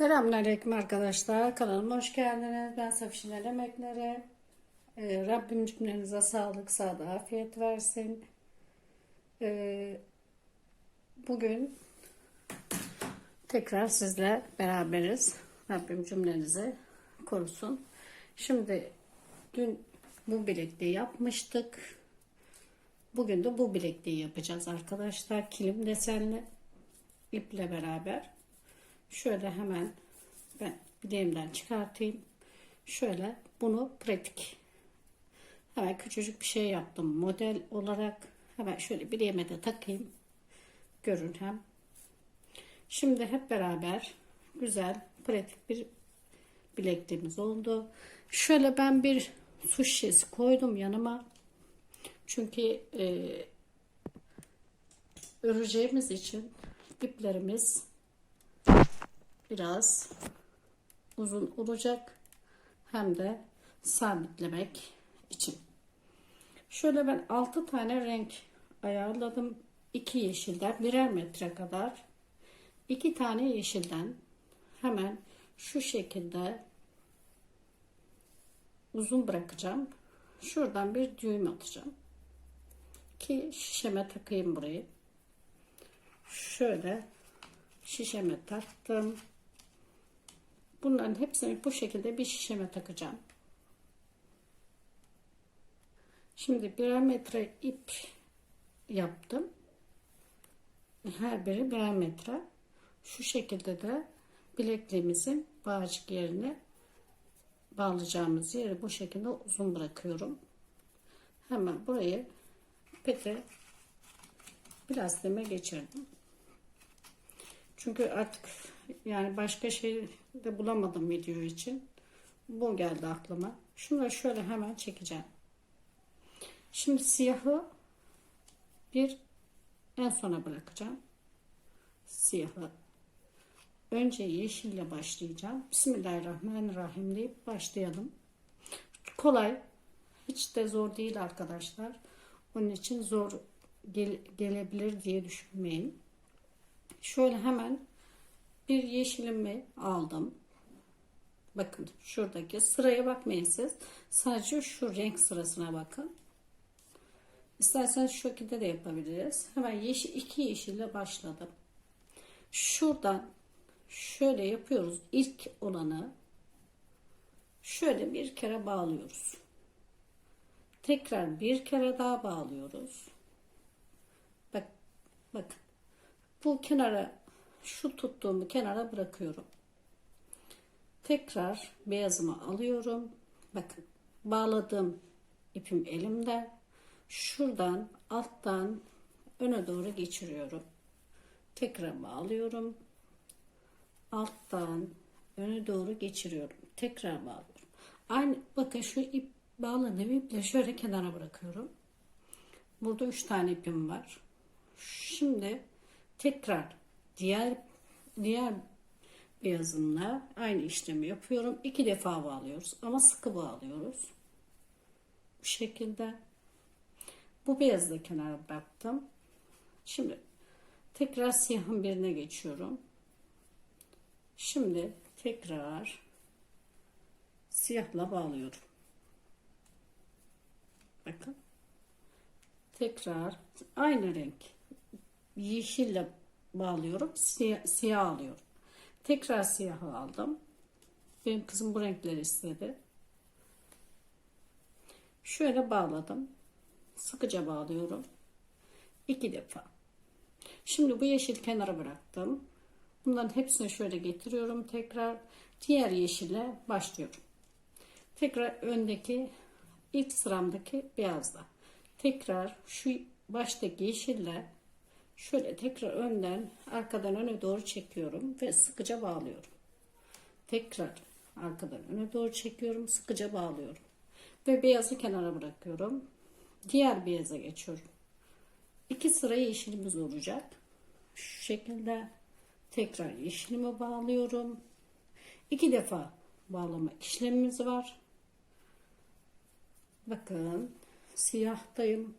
Selamünaleyküm arkadaşlar. Kanalıma hoş geldiniz. Ben Safişin Emekleri. Ee, Rabbim cümlenize sağlık, sağlık, afiyet versin. Ee, bugün tekrar sizle beraberiz. Rabbim cümlenizi korusun. Şimdi dün bu bilekliği yapmıştık. Bugün de bu bilekliği yapacağız arkadaşlar. Kilim desenli iple beraber. Şöyle hemen ben bileğimden çıkartayım. Şöyle bunu pratik. Hemen küçücük bir şey yaptım model olarak. Hemen şöyle bileğime de takayım. Görün hem. Şimdi hep beraber güzel pratik bir bilekliğimiz oldu. Şöyle ben bir su şişesi koydum yanıma. Çünkü e, öreceğimiz için iplerimiz biraz uzun olacak hem de sabitlemek için. Şöyle ben 6 tane renk ayarladım. 2 yeşilden birer metre kadar 2 tane yeşilden hemen şu şekilde uzun bırakacağım. Şuradan bir düğüm atacağım. Ki şişeme takayım burayı. Şöyle şişeme taktım. Bunların hepsini bu şekilde bir şişeme takacağım. Şimdi birer metre ip yaptım. Her biri birer metre. Şu şekilde de bilekliğimizin bağcık yerine bağlayacağımız yeri bu şekilde uzun bırakıyorum. Hemen burayı pete plastiğime geçirdim. Çünkü artık yani başka şey de bulamadım video için. Bu geldi aklıma. Şunu şöyle hemen çekeceğim. Şimdi siyahı bir en sona bırakacağım. Siyahı. Önce yeşille başlayacağım. Bismillahirrahmanirrahim deyip başlayalım. Kolay. Hiç de zor değil arkadaşlar. Onun için zor gel gelebilir diye düşünmeyin. Şöyle hemen bir yeşilimi aldım. Bakın şuradaki sıraya bakmayın siz. Sadece şu renk sırasına bakın. İsterseniz şu şekilde de yapabiliriz. Hemen yeşil, iki yeşille başladım. Şuradan şöyle yapıyoruz. İlk olanı şöyle bir kere bağlıyoruz. Tekrar bir kere daha bağlıyoruz. Bak, bakın. Bu kenara şu tuttuğumu kenara bırakıyorum. Tekrar beyazımı alıyorum. Bakın bağladığım ipim elimde. Şuradan alttan öne doğru geçiriyorum. Tekrar bağlıyorum. Alttan öne doğru geçiriyorum. Tekrar bağlıyorum. Aynı bakın şu ip bağladığım iple şöyle kenara bırakıyorum. Burada üç tane ipim var. Şimdi tekrar diğer diğer beyazımla aynı işlemi yapıyorum. İki defa bağlıyoruz ama sıkı bağlıyoruz. Bu şekilde. Bu beyazı da kenara bıraktım. Şimdi tekrar siyahın birine geçiyorum. Şimdi tekrar siyahla bağlıyorum. Bakın. Tekrar aynı renk yeşille bağlıyorum. Siyah, siyah alıyorum. Tekrar siyahı aldım. Benim kızım bu renkleri istedi. Şöyle bağladım. Sıkıca bağlıyorum. İki defa. Şimdi bu yeşil kenara bıraktım. Bunların hepsini şöyle getiriyorum. Tekrar diğer yeşille başlıyorum. Tekrar öndeki ilk sıramdaki beyazla. Tekrar şu baştaki yeşille Şöyle tekrar önden arkadan öne doğru çekiyorum ve sıkıca bağlıyorum. Tekrar arkadan öne doğru çekiyorum, sıkıca bağlıyorum. Ve beyazı kenara bırakıyorum. Diğer beyaza geçiyorum. İki sıra yeşilimiz olacak. Şu şekilde tekrar yeşilimi bağlıyorum. İki defa bağlama işlemimiz var. Bakın siyahtayım.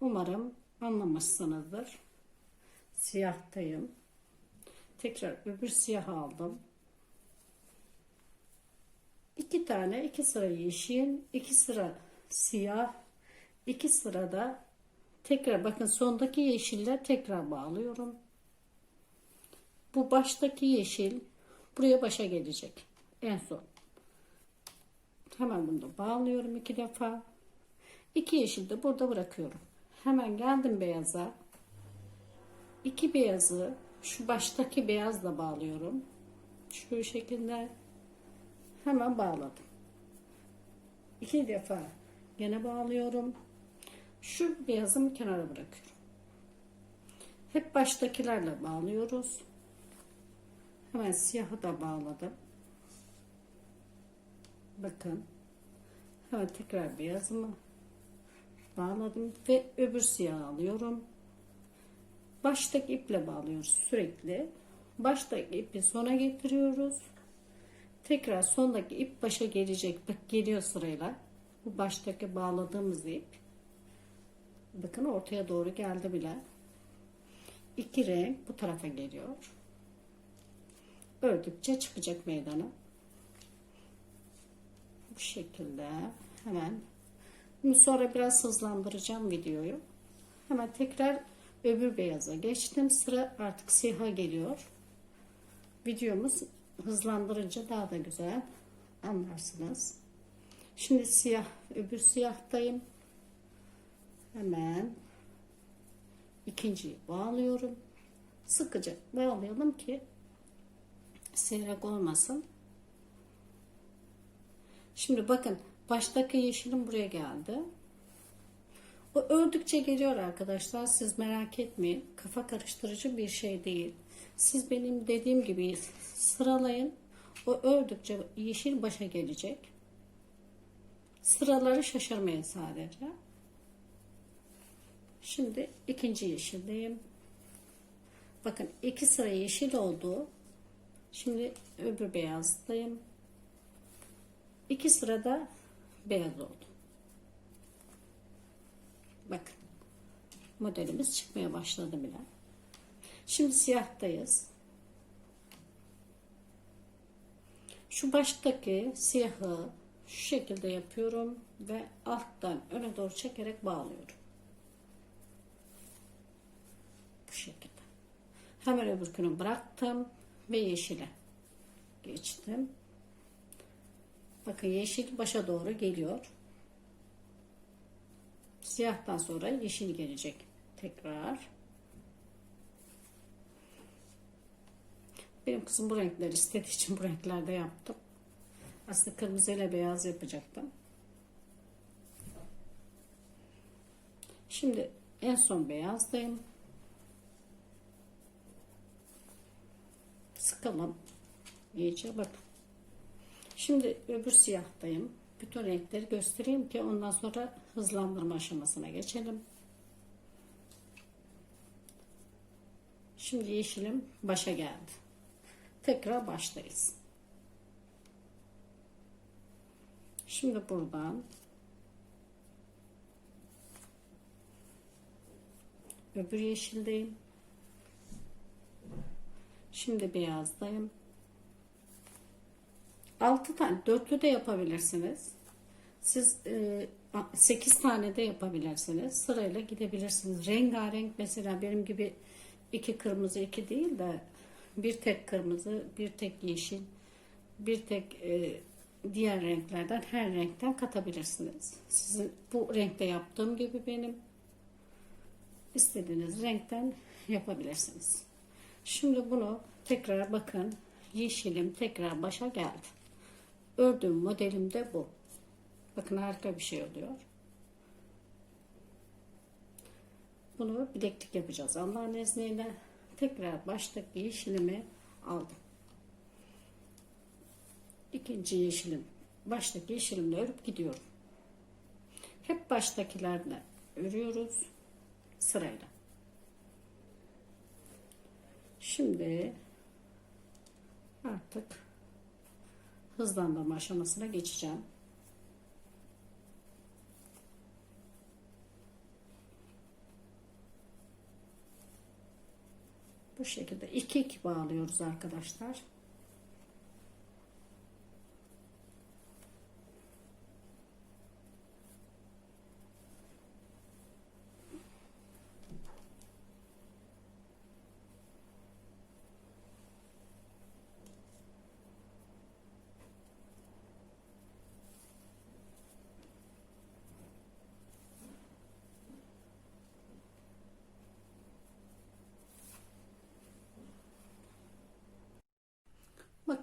Umarım anlamışsınızdır. Siyahtayım. Tekrar öbür siyah aldım. İki tane, iki sıra yeşil, iki sıra siyah, iki sırada tekrar bakın sondaki yeşiller tekrar bağlıyorum. Bu baştaki yeşil buraya başa gelecek. En son. Hemen bunu da bağlıyorum iki defa. İki yeşil de burada bırakıyorum. Hemen geldim beyaza. İki beyazı şu baştaki beyazla bağlıyorum. Şu şekilde hemen bağladım. İki defa gene bağlıyorum. Şu beyazımı kenara bırakıyorum. Hep baştakilerle bağlıyoruz. Hemen siyahı da bağladım. Bakın. Hemen tekrar beyazımı bağladım ve öbür siyahı alıyorum. Baştaki iple bağlıyoruz sürekli. Baştaki ipi sona getiriyoruz. Tekrar sondaki ip başa gelecek. Bak geliyor sırayla. Bu baştaki bağladığımız ip. Bakın ortaya doğru geldi bile. İki renk bu tarafa geliyor. Ördükçe çıkacak meydana. Bu şekilde hemen sonra biraz hızlandıracağım videoyu. Hemen tekrar öbür beyaza geçtim. Sıra artık siyaha geliyor. Videomuz hızlandırınca daha da güzel anlarsınız. Şimdi siyah, öbür siyahtayım. Hemen ikinciyi bağlıyorum. Sıkıca bağlayalım ki seyrek olmasın. Şimdi bakın baştaki yeşilim buraya geldi. O ördükçe geliyor arkadaşlar. Siz merak etmeyin. Kafa karıştırıcı bir şey değil. Siz benim dediğim gibi sıralayın. O ördükçe yeşil başa gelecek. Sıraları şaşırmayın sadece. Şimdi ikinci yeşildeyim. Bakın iki sıra yeşil oldu. Şimdi öbür beyazdayım. İki sırada beyaz oldu. Bakın modelimiz çıkmaya başladı bile. Şimdi siyahtayız. Şu baştaki siyahı şu şekilde yapıyorum ve alttan öne doğru çekerek bağlıyorum. Bu şekilde. Hemen öbürkünü bıraktım ve yeşile geçtim. Bakın yeşil başa doğru geliyor. Siyahtan sonra yeşil gelecek. Tekrar. Benim kızım bu renkler istediği için bu renklerde yaptım. Aslında kırmızı ile beyaz yapacaktım. Şimdi en son beyazdayım. Sıkalım. İyice bakın. Şimdi öbür siyahtayım. Bütün renkleri göstereyim ki ondan sonra hızlandırma aşamasına geçelim. Şimdi yeşilim başa geldi. Tekrar baştayız. Şimdi buradan öbür yeşildeyim. Şimdi beyazdayım. 6 tane dörtlü de yapabilirsiniz. Siz e, 8 tane de yapabilirsiniz. Sırayla gidebilirsiniz. Rengarenk mesela benim gibi iki kırmızı iki değil de bir tek kırmızı, bir tek yeşil, bir tek e, diğer renklerden her renkten katabilirsiniz. Sizin bu renkte yaptığım gibi benim istediğiniz renkten yapabilirsiniz. Şimdi bunu tekrar bakın yeşilim tekrar başa geldi. Ördüğüm modelim de bu. Bakın harika bir şey oluyor. Bunu bileklik yapacağız. Allah'ın izniyle tekrar baştaki yeşilimi aldım. İkinci yeşilim. Baştaki yeşilimle örüp gidiyorum. Hep baştakilerle örüyoruz sırayla. Şimdi artık hızlandırma aşamasına geçeceğim. Bu şekilde iki iki bağlıyoruz arkadaşlar.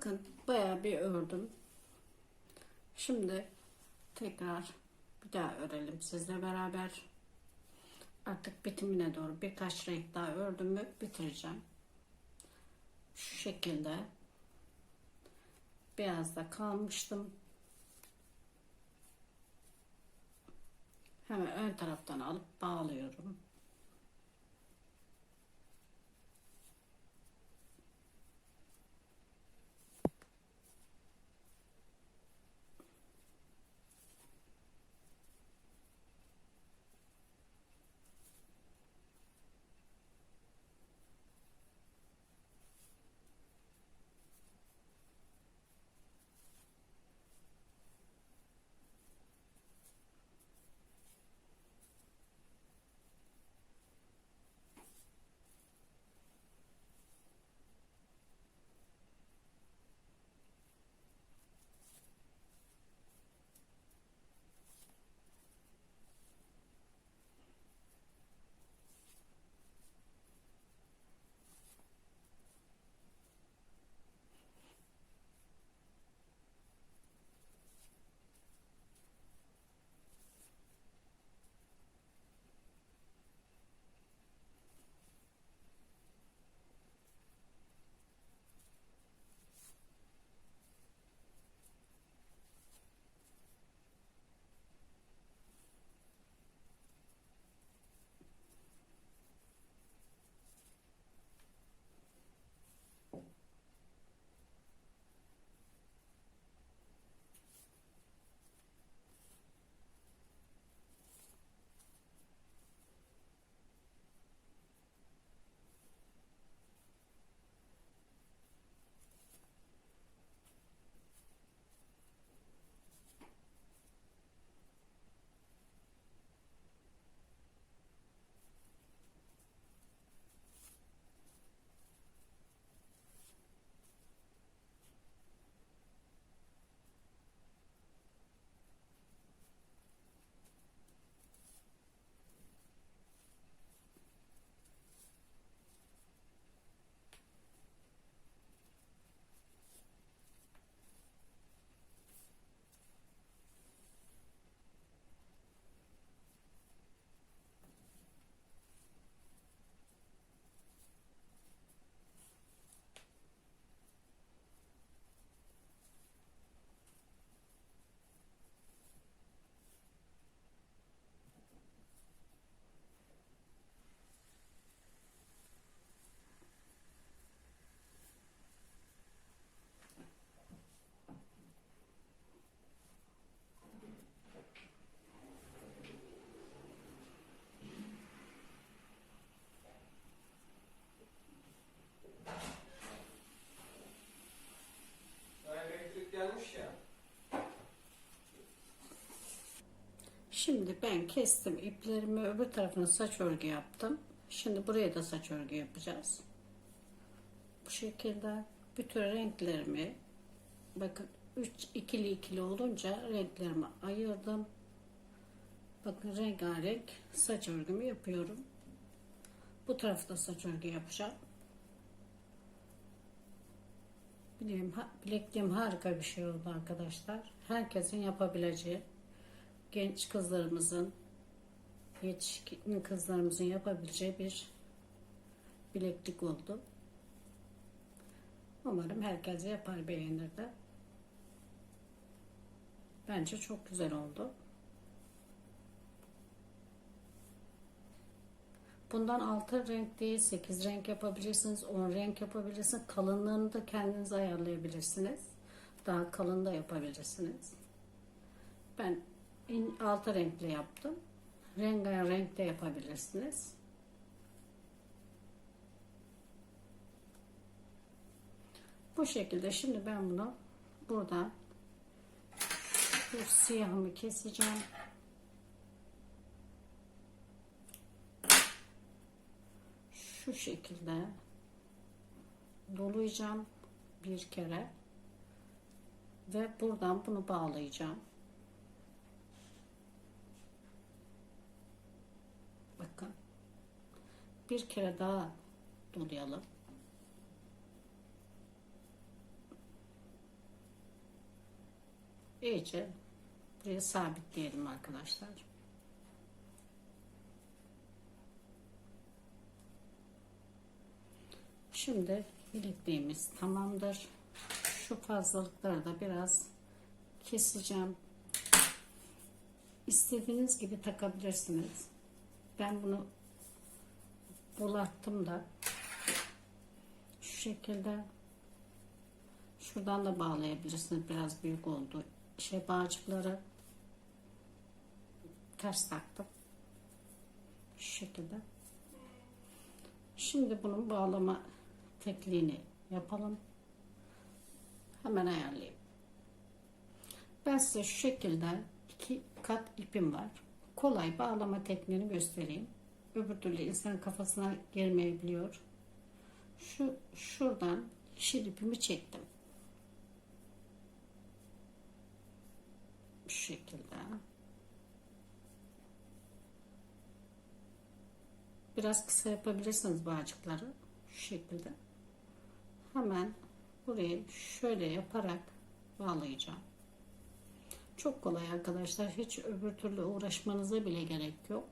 Bakın bayağı bir ördüm. Şimdi tekrar bir daha örelim sizle beraber. Artık bitimine doğru birkaç renk daha ördüm mü bitireceğim. Şu şekilde beyazda kalmıştım. Hemen ön taraftan alıp bağlıyorum. Şimdi ben kestim iplerimi öbür tarafına saç örgü yaptım. Şimdi buraya da saç örgü yapacağız. Bu şekilde bütün renklerimi bakın 3 ikili ikili olunca renklerimi ayırdım. Bakın rengarenk saç örgümü yapıyorum. Bu tarafta saç örgü yapacağım. Bileyim, bilekliğim harika bir şey oldu arkadaşlar. Herkesin yapabileceği, genç kızlarımızın, yetişkin kızlarımızın yapabileceği bir bileklik oldu. Umarım herkes yapar beğenir de. Bence çok güzel oldu. Bundan 6 renk değil 8 renk yapabilirsiniz. 10 renk yapabilirsiniz. Kalınlığını da kendiniz ayarlayabilirsiniz. Daha kalın da yapabilirsiniz. Ben 6 renkli yaptım. Rengarenk de yapabilirsiniz. Bu şekilde şimdi ben bunu buradan bu siyahımı keseceğim. Şu şekilde dolayacağım bir kere ve buradan bunu bağlayacağım. Bakın. Bir kere daha dolayalım. İyice buraya sabitleyelim arkadaşlar. Şimdi bilekliğimiz tamamdır. Şu fazlalıkları da biraz keseceğim. İstediğiniz gibi takabilirsiniz. Ben bunu bulattım da şu şekilde şuradan da bağlayabilirsiniz. Biraz büyük oldu. Şey bağcıkları ters taktım. Şu şekilde. Şimdi bunun bağlama tekniğini yapalım. Hemen ayarlayayım. Ben size şu şekilde iki kat ipim var. Kolay bağlama tekniğini göstereyim. Öbür türlü insan kafasına girmeyebiliyor. Şu şuradan yeşil ipimi çektim. Şu şekilde. Biraz kısa yapabilirsiniz bağcıkları. Şu şekilde. Hemen burayı şöyle yaparak bağlayacağım. Çok kolay arkadaşlar. Hiç öbür türlü uğraşmanıza bile gerek yok.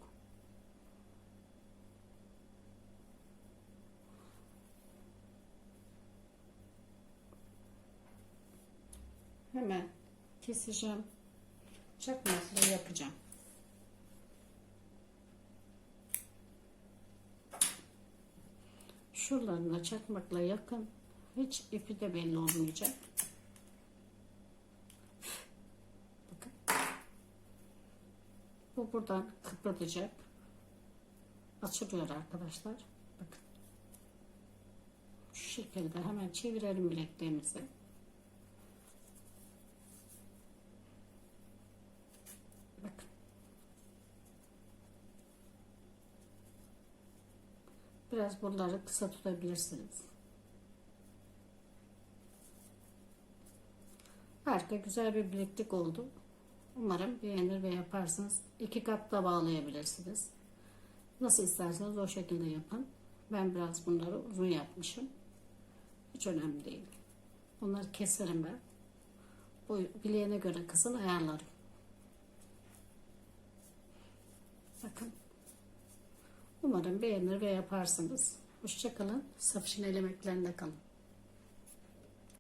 Hemen keseceğim. Çakmakla yapacağım. Şuralarına çakmakla yakın. Hiç ipi de belli olmayacak. Bakın. Bu buradan kıpırdayacak. Açılıyor arkadaşlar. Bakın. Şu şekilde hemen çevirelim bileklerimizi. Biraz buraları kısa tutabilirsiniz. Harika güzel bir bileklik oldu. Umarım beğenir ve yaparsınız. İki kat da bağlayabilirsiniz. Nasıl isterseniz o şekilde yapın. Ben biraz bunları uzun yapmışım. Hiç önemli değil. Bunları keserim ben. Bu bileğine göre kısın ayarlarım. Bakın. Umarım beğenir ve yaparsınız. Hoşçakalın. Safşin elemeklerinde kalın.